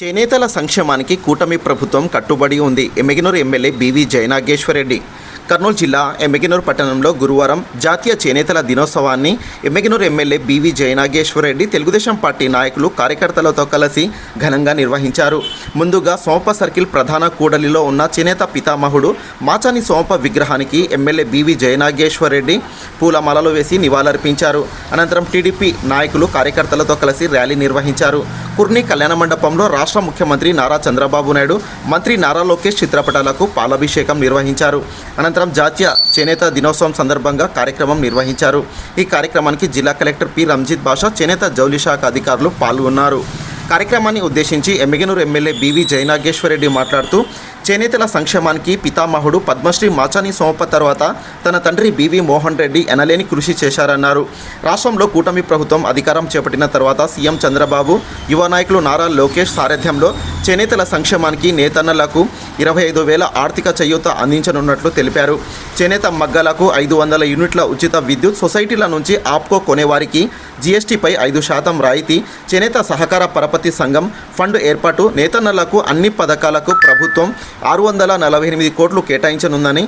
చేనేతల సంక్షేమానికి కూటమి ప్రభుత్వం కట్టుబడి ఉంది. Yemmiganur MLA BV Jayanageswarareddy. Kurnool జిల్లా ఎమ్మెగినూరు పట్టణంలో గురువారం జాతీయ చేనేతల దినోత్సవాన్ని Yemmiganur MLA BV Jayanageswarareddy Telugu Desam party నాయకులు కార్యకర్తలతో కలిసి ఘనంగా నిర్వహించారు. ముందుగా సోమప సర్కిల్ ప్రధాన కూడలిలో ఉన్న చేనేత పితామహుడు మాచాని సోమప విగ్రహానికి ఎమ్మెల్యే బివి జయనాగేశ్వరరెడ్డి పూలమాలలు వేసి నివాళులర్పించారు. అనంతరం టీడీపీ నాయకులు కార్యకర్తలతో కలిసి ర్యాలీ నిర్వహించారు. కుర్ని కళ్యాణ మండపంలో రాష్ట్ర ముఖ్యమంత్రి నారా చంద్రబాబు నాయుడు మంత్రి నారా లోకేష్ చిత్రపటాలకు పాలాభిషేకం నిర్వహించారు. అనంతరం జాతీయ చేనేత దినోత్సవం సందర్భంగా కార్యక్రమం నిర్వహించారు. ఈ కార్యక్రమానికి జిల్లా కలెక్టర్ పి. రంజిత్ బాషా చేనేత జౌలి శాఖ అధికారులు పాల్గొన్నారు. కార్యక్రమాన్ని ఉద్దేశించి ఎమ్మెగనూరు ఎమ్మెల్యే బివి జయనాగేశ్వరరెడ్డి మాట్లాడుతూ చేనేతల సంక్షేమానికి పితామహుడు పద్మశ్రీ మాచాని సోమప్ప తర్వాత తన తండ్రి బివి మోహన్ రెడ్డి ఎనలేని కృషి చేశారన్నారు. రాష్ట్రంలో కూటమి ప్రభుత్వం అధికారం చేపట్టిన తర్వాత సీఎం చంద్రబాబు యువ నాయకులు నారా లోకేష్ సారథ్యంలో చేనేతల సంక్షేమానికి నేతన్నలకు ఇరవై ఐదు వేల ఆర్థిక చేయూత అందించనున్నట్లు తెలిపారు. చేనేత మగ్గలకు ఐదు వందల యూనిట్ల ఉచిత విద్యుత్ సొసైటీల నుంచి ఆప్కో కొనేవారికి జీఎస్టీపై ఐదు శాతం రాయితీ చేనేత సహకార పరపతి సంఘం ఫండ్ ఏర్పాటు నేతన్నలకు అన్ని పథకాలకు ప్రభుత్వం ఆరు వందల నలభై ఎనిమిది కోట్లు కేటాయించనుందని